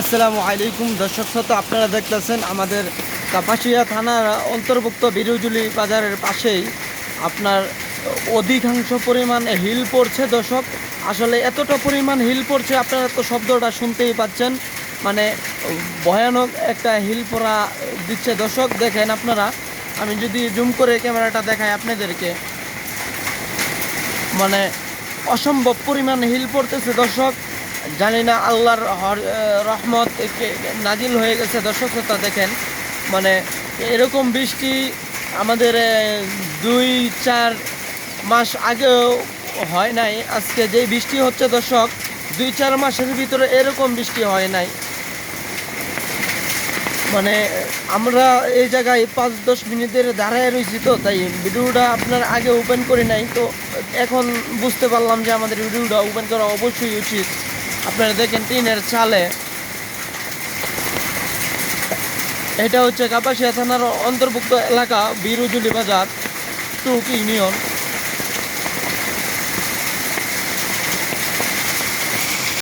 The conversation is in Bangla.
আসসালামু আলাইকুম। দর্শক শ্রোতা, আপনারা দেখতেছেন আমাদের কাপাসিয়া থানার অন্তর্ভুক্ত বিরুজুলি বাজারের পাশেই আপনার অধিকাংশ পরিমাণ হিল পড়ছে। দর্শক, আসলে এতটা পরিমাণ হিল পড়ছে, আপনারা তো শব্দটা শুনতেই পাচ্ছেন। মানে ভয়ানক একটা হিল পড়া দিচ্ছে। দর্শক, দেখেন আপনারা, আমি যদি জুম করে ক্যামেরাটা দেখাই আপনাদেরকে। মানে অসম্ভব পরিমাণ হিল পড়তেছে। দর্শক জানি না, আল্লাহর হর- রহমত নাজিল হয়ে গেছে। দর্শক শ্রোতা, দেখেন মানে এরকম বৃষ্টি আমাদের দুই, চার মাস আগেও হয় নাই। আজকে যে বৃষ্টি হচ্ছে দর্শক, দুই, চার মাসের ভিতরে এরকম বৃষ্টি হয় নাই। মানে আমরা এই জায়গায় পাঁচ, দশ মিনিটের দাঁড়ায় রয়েছি তো, তাই ভিডিওটা আপনার আগে ওপেন করি নাই। তো এখন বুঝতে পারলাম যে আমাদের ভিডিওটা ওপেন করা অবশ্যই উচিত। আপনারা দেখেন টিনের চালে এটা হচ্ছে কাপাসিয়া থানার অন্তর্ভুক্ত এলাকা বীরুজুলি বাজার টুক ইউনিয়ন।